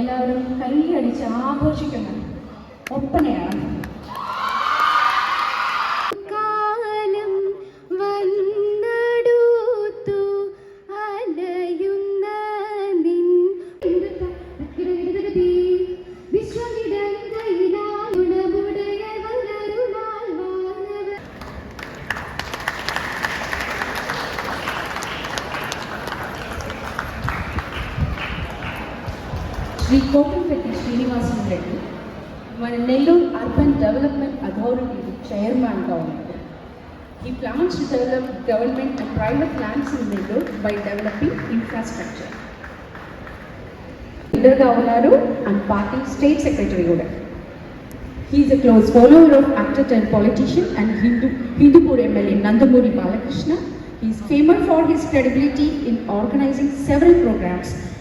എല്ലാവരും കൈയടിച്ച് ആഘോഷിക്കുന്ന ഒപ്പനയാണ്. కోటంపెట్టి శ్రీనివాసన్ రెడ్డి మన నెల్లూరు అర్బన్ డెవలప్మెంట్ అథారిటీ చైర్మన్గా ఉన్నారు ఈ plans to develop government and private lands in Nellore by developing infrastructure లీడర్గా ఉన్నారు అండ్ పార్టీ స్టేట్ సెక్రటరీ కూడా he is a close follower of actor and politician and Hindu Hindupur MLA Nandamuri Balakrishna. He is famous for his credibility in organizing several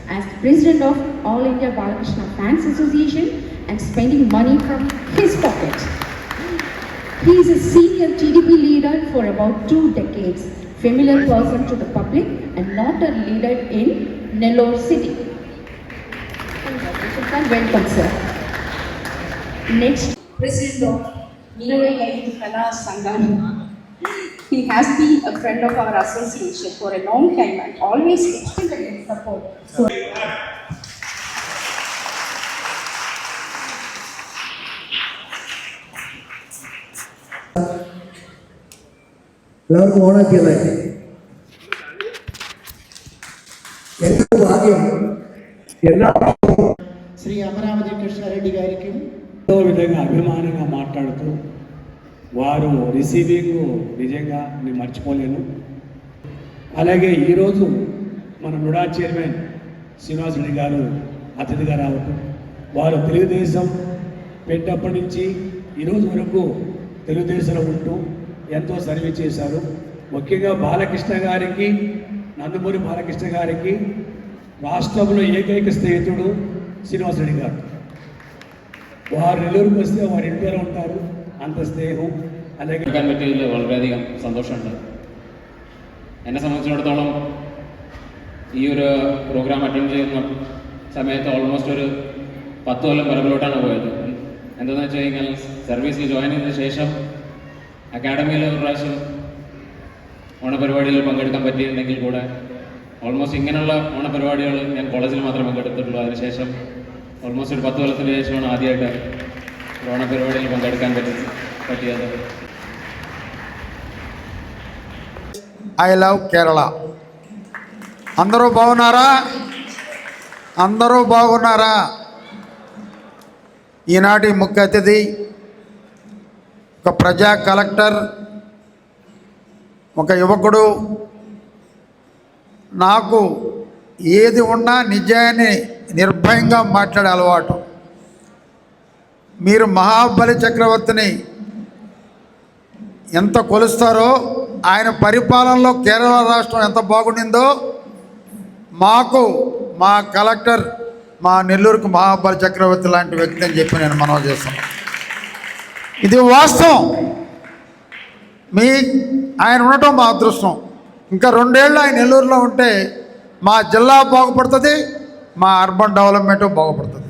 as president of All India Balakrishna Fans Association and spending money from his pocket. He is a senior TDP leader for about two decades, familiar person to the public and not a leader in Nellore city. Welcome, sir. Next, President of Laitu Kala Sangam. He has been a friend of our association for a long time and always extended support. So, എല്ലാവർക്കും ഓണാക്കിയല്ലേ ఎంత భాగ్యం ఎలా శ్రీ అమరావతి కృష్ణారెడ్డి గారికి ఎంతో విధంగా అభిమానంగా మాట్లాడుతూ వారు రిసీవింగ్ నిజంగా నేను మర్చిపోలేను అలాగే ఈరోజు మన నుడా చైర్మన్ శ్రీనివాసరెడ్డి గారు అతిథిగా రావటం. వారు తెలుగుదేశం పెట్టినప్పటి నుంచి ఈరోజు వరకు తెలుగుదేశంలో ఉంటూ ఎంతో సర్వే చేశారు. ముఖ్యంగా బాలకృష్ణ గారికి నందమూరి బాలకృష్ణ గారికి రాష్ట్రంలో ఏకైక స్నేహితుడు శ్రీనివాసరెడ్డి గారు. వారు నెల్లూరుకు వస్తే వారి ఇంట్లో ఉంటారు. అంత స్నేహం. అలాగే సంతోషం വളരെയധികം സന്തോഷമുണ്ട് సంవత్సరం സംബന്ധിച്ചിടത്തോളം ഈ ഒരു പ്രോഗ്രാം അറ്റൻഡ് ചെയ്യുന്ന സമയത്ത് ഓൾമോസ്റ്റ് ഒരു പത്ത് കൊല്ലം പുറകിലോട്ടാണ് പോയത്. എന്താണെന്ന് വെച്ച് കഴിഞ്ഞാൽ സർവീസിൽ ജോയിൻ ചെയ്ത ശേഷം അക്കാഡമിയിൽ ഒരു പ്രാവശ്യം ഓണപരിപാടികൾ പങ്കെടുക്കാൻ പറ്റിയിട്ടുണ്ടെങ്കിൽ കൂടെ ഓൾമോസ്റ്റ് ഇങ്ങനെയുള്ള ഓണപരിപാടികൾ ഞാൻ കോളേജിൽ മാത്രമേ പങ്കെടുത്തിട്ടുള്ളൂ. അതിനുശേഷം ഓൾമോസ്റ്റ് ഒരു പത്ത് കൊല്ലത്തിന് ശേഷമാണ് ആദ്യമായിട്ട് ഓണപരിപാടിയിൽ പങ്കെടുക്കാൻ പറ്റി പറ്റിയത്. ഐ ലവ് കേരള అందరూ బాగున్నారా? అందరూ బాగున్నారా? ఈనాటి ముఖ్య అతిథి ఒక ప్రజా కలెక్టర్ ఒక యువకుడు నాకు ఏది ఉన్నా నిజాన్ని నిర్భయంగా మాట్లాడే అలవాటు. మీరు మహాబలి చక్రవర్తిని ఎంత కొలుస్తారో ఆయన పరిపాలనలో కేరళ రాష్ట్రం ఎంత బాగుండిందో మాకు మా కలెక్టర్ మా నెల్లూరుకు మహాబలి చక్రవర్తి లాంటి వ్యక్తి అని చెప్పి నేను మనవి చేస్తున్నాను. ఇది వాస్తవం. మీ ఆయన ఉండటం మా అదృష్టం. ఇంకా రెండేళ్ళు ఆయన నెల్లూరులో ఉంటే మా జిల్లా బాగుపడుతుంది మా అర్బన్ డెవలప్మెంట్ బాగుపడుతుంది.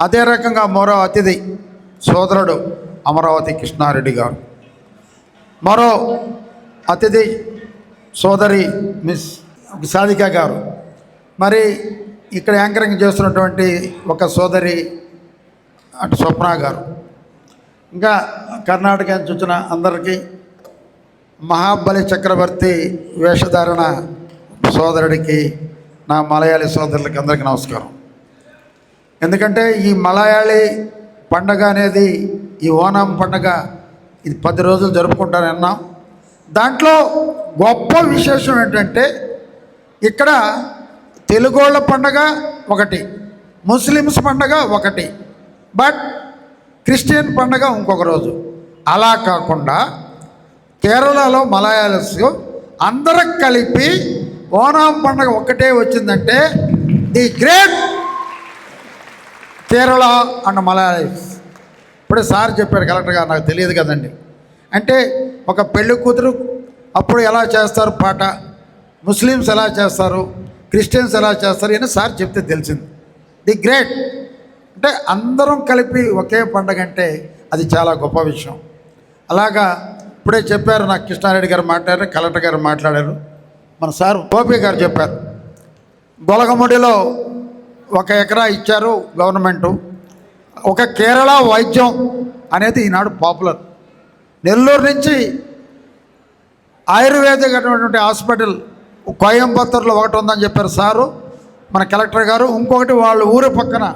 అదే రకంగా మరో అతిథి సోదరుడు అమరావతి కృష్ణారెడ్డి గారు. మరో అతిథి సోదరి మిస్ సాధిక గారు. మరి ఇక్కడ యాంకరింగ్ చేస్తున్నటువంటి ఒక సోదరి అటు స్వప్న గారు. ఇంకా కర్ణాటక నుంచి వచ్చిన అందరికీ మహాబలి చక్రవర్తి వేషధారణ సోదరుడికి నా మలయాళీ సోదరులకి అందరికీ నమస్కారం. ఎందుకంటే ఈ మలయాళీ పండగ అనేది ఈ ఓనం పండగ ఇది పది రోజులు జరుపుకుంటారన్నాం దాంట్లో గొప్ప విశేషం ఏంటంటే ఇక్కడ తెలుగోళ్ళ పండగ ఒకటి ముస్లిమ్స్ పండగ ఒకటి బట్ క్రిస్టియన్ పండగ ఇంకొక రోజు. అలా కాకుండా కేరళలో మలయాళస్ అందరం కలిపి ఓనాం పండగ ఒక్కటే వచ్చిందంటే the great Kerala and Malayalis. ఇప్పుడే సార్ చెప్పారు కలెక్టర్ గారు నాకు తెలియదు కదండి. అంటే ఒక పెళ్ళి కూతురు అప్పుడు ఎలా చేస్తారు పాట? ముస్లిమ్స్ ఎలా చేస్తారు? క్రిస్టియన్స్ ఎలా చేస్తారు అని సార్ చెప్తే తెలిసింది. The great. అంటే అందరం కలిపి ఒకే పండగ అంటే అది చాలా గొప్ప విషయం. అలాగా ఇప్పుడే చెప్పారు నాకు కృష్ణారెడ్డి గారు మాట్లాడారు కలెక్టర్ గారు మాట్లాడారు. మన సార్ గోపి గారు చెప్పారు. బొలగముడిలో ఒక ఎకరా ఇచ్చారు గవర్నమెంటు. ఒక కేరళ వైద్యం అనేది ఈనాడు పాపులర్. నెల్లూరు నుంచి ఆయుర్వేదిక్ అటువంటి హాస్పిటల్ కోయంబత్తూరులో ఒకటి ఉందని చెప్పారు సారు మన కలెక్టర్ గారు. ఇంకొకటి వాళ్ళ ఊరి పక్కన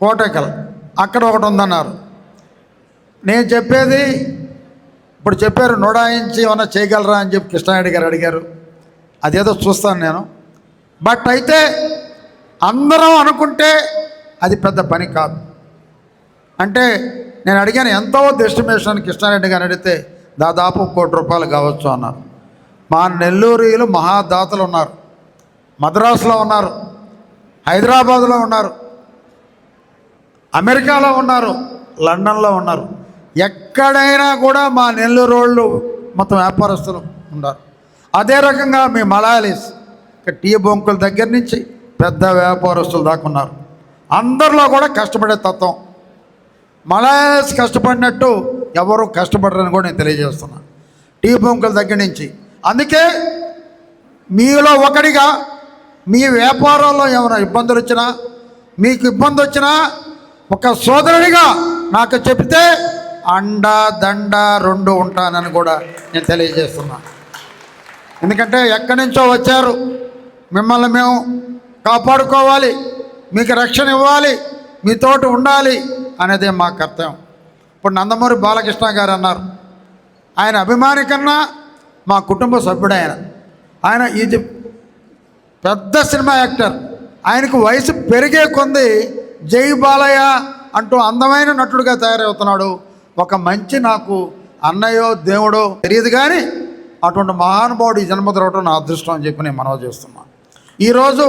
కోటకల్ అక్కడ ఒకటి ఉందన్నారు. నేను చెప్పేది ఇప్పుడు చెప్పారు నోడాయించి ఏమన్నా చేయగలరా అని చెప్పి కృష్ణారెడ్డి గారు అడిగారు. అదేదో చూస్తాను నేను. బట్ అయితే అందరం అనుకుంటే అది పెద్ద పని కాదు. అంటే నేను అడిగాను ఎంతో ఎస్టిమేషన్ కృష్ణారెడ్డి గారు అడిగితే దాదాపు కోటి రూపాయలు కావచ్చు అన్నారు. మా నెల్లూరులో మహాదాతలు ఉన్నారు. మద్రాసులో ఉన్నారు. హైదరాబాదులో ఉన్నారు. అమెరికాలో ఉన్నారు. లండన్లో ఉన్నారు. ఎక్కడైనా కూడా మా నెల్లూరు వాళ్ళు మొత్తం వ్యాపారస్తులు ఉన్నారు. అదే రకంగా మీ మలయాళీస్ టీ బొంకుల దగ్గర నుంచి పెద్ద వ్యాపారస్తులు దాకా ఉన్నారు. అందరిలో కూడా కష్టపడే తత్వం. మలయాళీస్ కష్టపడినట్టు ఎవరు కష్టపడరని కూడా నేను తెలియజేస్తున్నాను టీ బొంకుల దగ్గర నుంచి అందుకే మీలో ఒకడిగా మీ వ్యాపారంలో ఏమైనా ఇబ్బందులు వచ్చినా మీకు ఇబ్బంది వచ్చినా ఒక సోదరుడిగా నాకు చెప్తే అండ దండ రెండు ఉంటానని కూడా నేను తెలియజేస్తున్నాను ఎందుకంటే ఎక్కడి నుంచో వచ్చారు. మిమ్మల్ని మేము కాపాడుకోవాలి మీకు రక్షణ ఇవ్వాలి మీతోటి ఉండాలి అనేది మా కర్తవ్యం. ఇప్పుడు నందమూరి బాలకృష్ణ గారు అన్నారు ఆయన అభిమాని కన్నా మా కుటుంబ సభ్యుడు ఆయన. ఆయన ఇది పెద్ద సినిమా యాక్టర్. ఆయనకు వయసు పెరిగే కొంది జై బాలయ్య అంటూ అందమైన నటుడుగా తయారవుతున్నాడు. ఒక మంచి నాకు అన్నయ్యో దేవుడో తెలియదు కానీ అటువంటి మహానుభావుడు ఈ జన్మ దొరకడం నా అదృష్టం అని చెప్పి నేను మనవి చేస్తున్నాను ఈరోజు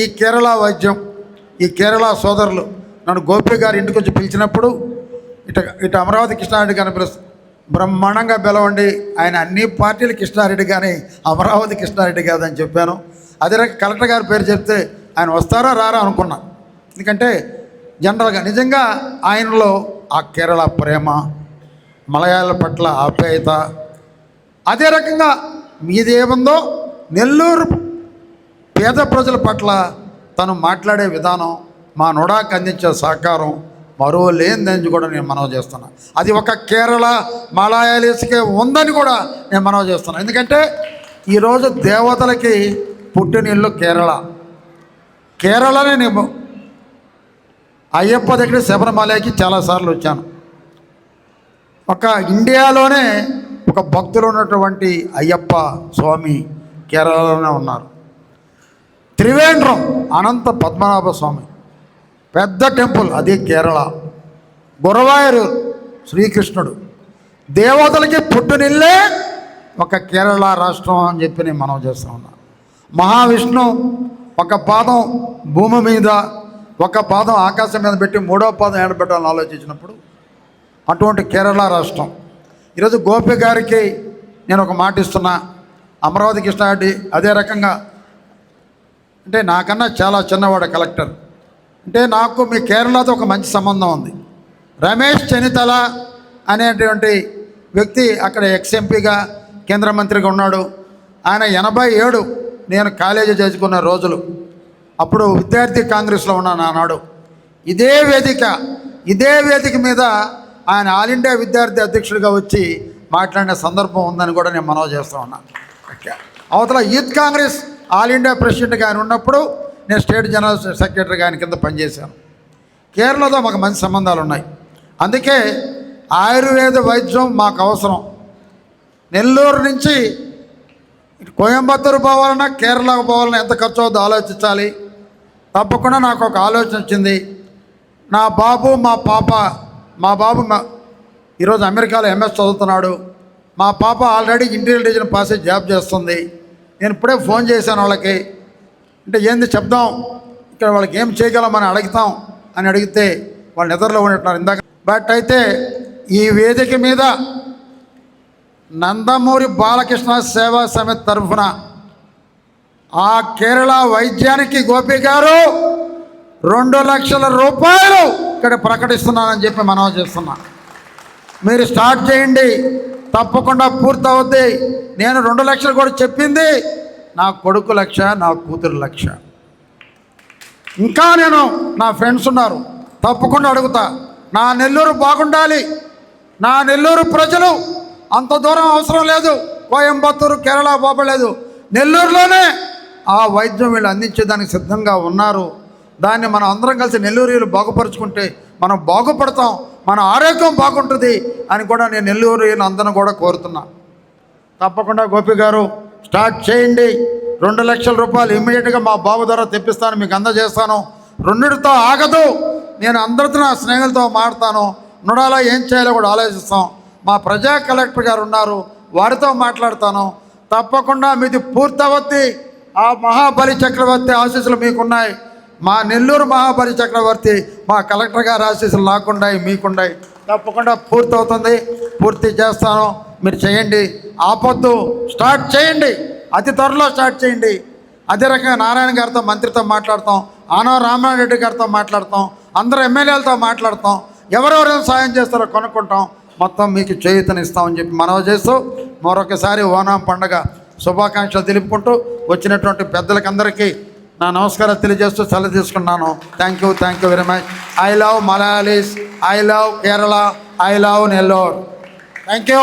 ఈ కేరళ వైద్యం ఈ కేరళ సోదరులు నన్ను గోపి గారి ఇంటికి వచ్చి పిలిచినప్పుడు ఇట ఇటు అమరావతి కృష్ణారెడ్డి గారిని బ్రహ్మాండంగా పిలవండి. ఆయన అన్ని పార్టీలు కృష్ణారెడ్డి కానీ అమరావతి కృష్ణారెడ్డి కాదని చెప్పాను. అదే కలెక్టర్ గారి పేరు చెప్తే ఆయన వస్తారా రారా అనుకున్నా. ఎందుకంటే జనరల్గా నిజంగా ఆయనలో ఆ కేరళ ప్రేమ మలయాళ పట్ల ఆప్యాయత అదే రకంగా మీదేముందో నెల్లూరు పేద ప్రజల పట్ల తను మాట్లాడే విధానం మా నుడాకు అందించే సహకారం మరో లేనిదని కూడా నేను మనవి చేస్తున్నా. అది ఒక కేరళ మలయాళీస్కే ఉందని కూడా నేను మనవి చేస్తున్నా. ఎందుకంటే ఈరోజు దేవతలకి పుట్టినిల్లు కేరళ. కేరళనే నేను అయ్యప్ప దగ్గర శబరిమలకి చాలాసార్లు వచ్చాను. ఒక ఇండియాలోనే ఒక భక్తులు ఉన్నటువంటి అయ్యప్ప స్వామి కేరళలోనే ఉన్నారు. త్రివేంద్రం అనంత పద్మనాభ స్వామి. పెద్ద టెంపుల్ అది కేరళ. గురవాయూరు శ్రీకృష్ణుడు. దేవతలకి పుట్టునిల్లే ఒక కేరళ రాష్ట్రం అని చెప్పి నేను మనం చేస్తూ ఉన్నాను మహావిష్ణు ఒక పాదం భూమి మీద ఒక పాదం ఆకాశం మీద పెట్టి మూడో పాదం ఏడబెట్టాలని ఆలోచించినప్పుడు అటువంటి కేరళ రాష్ట్రం. ఈరోజు గోపి గారికి నేను ఒక మాట ఇస్తున్నా. అమరావతి కృష్ణారెడ్డి అదే రకంగా అంటే నాకన్నా చాలా చిన్నవాడు కలెక్టర్. అంటే నాకు మీ కేరళతో ఒక మంచి సంబంధం ఉంది. రమేష్ చెనితల అనేటువంటి వ్యక్తి అక్కడ ఎక్స్ ఎంపీగా కేంద్ర మంత్రిగా ఉన్నాడు. ఆయన ఎనభై ఏడు నేను కాలేజీ చదువుకున్న రోజులు. అప్పుడు విద్యార్థి కాంగ్రెస్లో ఉన్నాను ఆనాడు. ఇదే వేదిక ఇదే వేదిక మీద ఆయన ఆల్ ఇండియా విద్యార్థి అధ్యక్షుడిగా వచ్చి మాట్లాడిన సందర్భం ఉందని కూడా నేను మనవి చేస్తూ ఉన్నాను అవతల యూత్ కాంగ్రెస్ ఆల్ ఇండియా ప్రెసిడెంట్గా ఆయన ఉన్నప్పుడు నేను స్టేట్ జనరల్ సెక్రటరీగా ఆయన కింద పనిచేశాను. కేరళతో మాకు మంచి సంబంధాలు ఉన్నాయి. అందుకే ఆయుర్వేద వైద్యం మాకు అవసరం. నెల్లూరు నుంచి కోయంబత్తూరు పోవాలన్నా కేరళకు పోవాలన్నా ఎంత ఖర్చు అవుతుందో ఆలోచించాలి. తప్పకుండా నాకు ఒక ఆలోచన వచ్చింది. నా బాబు మా పాప మా బాబు మా ఈరోజు అమెరికాలో ఎంఎస్ చదువుతున్నాడు. మా పాప already interior design pass job చేస్తుంది. నేను ఇప్పుడే ఫోన్ చేశాను వాళ్ళకి. అంటే ఏంది చెప్దాం? ఇక్కడ వాళ్ళకి ఏం చేయగలం అని అడుగుతాం అని అడిగితే వాళ్ళు నిద్రలో ఉంటున్నారు ఇందాక. బట్ అయితే ఈ వేదిక మీద నందమూరి బాలకృష్ణ సేవా సమితి తరఫున ఆ కేరళ వైద్యానికి గోపి గారు రెండు లక్షల రూపాయలు ఇక్కడ ప్రకటిస్తున్నానని చెప్పి మనం చేస్తున్నా. మీరు స్టార్ట్ చేయండి. తప్పకుండా పూర్తవుద్ది. నేను రెండు లక్షలు కూడా చెప్పింది. నా కొడుకు లక్ష నా కూతురు లక్ష. ఇంకా నేను నా ఫ్రెండ్స్ ఉన్నారు. తప్పకుండా అడుగుతా. నా నెల్లూరు బాగుండాలి. నా నెల్లూరు ప్రజలు అంత దూరం అవసరం లేదు. కోయంబత్తూరు కేరళ పోపలేదు నెల్లూరులోనే ఆ వైద్యం వీళ్ళు అందించేదానికి సిద్ధంగా ఉన్నారు. దాన్ని మనం అందరం కలిసి నెల్లూరులు బాగుపరుచుకుంటే మనం బాగుపడతాం. మన ఆరోగ్యం బాగుంటుంది అని కూడా నేను నెల్లూరు అందరం కూడా కోరుతున్నా. తప్పకుండా గోపి గారు స్టార్ట్ చేయండి. రెండు లక్షల రూపాయలు ఇమ్మీడియట్గా మా బాబు ద్వారా తెప్పిస్తాను మీకు అందజేస్తాను. రెండుతో ఆగదు. నేను అందరితో నా స్నేహితులతో మాడతాను నుడాలో ఏం చేయాలో కూడా ఆలోచిస్తాం. మా ప్రజా కలెక్టర్ గారు ఉన్నారు వారితో మాట్లాడతాను. తప్పకుండా మీది పూర్తవద్ది. ఆ మహాబలి చక్రవర్తి ఆశీస్సులు మీకున్నాయి. మా నెల్లూరు మహాబలి చక్రవర్తి మా కలెక్టర్ గారు ఆశీస్సులు నాకున్నాయి మీకున్నాయి తప్పకుండా పూర్తవుతుంది. పూర్తి చేస్తాను. మీరు చేయండి. ఆపొద్దు. స్టార్ట్ చేయండి. అతి త్వరలో స్టార్ట్ చేయండి. అదే రకంగా నారాయణ గారితో మంత్రితో మాట్లాడతాం. ఆనవ రామారెడ్డి రెడ్డి గారితో మాట్లాడతాం. అందరు ఎమ్మెల్యేలతో మాట్లాడతాం. ఎవరెవరైనా సాయం చేస్తారో కొనుక్కుంటాం. మొత్తం మీకు చేయూతనిస్తామని చెప్పి మనవి చేస్తూ మరొకసారి ఓనాం పండగ శుభాకాంక్షలు తెలుపుకుంటూ వచ్చినటువంటి పెద్దలకందరికీ నా నమస్కారం తెలియజేస్తూ సెలవు తీసుకున్నాను. Thank you thank you very much I love Malayalis I love Kerala I love Nellore thank you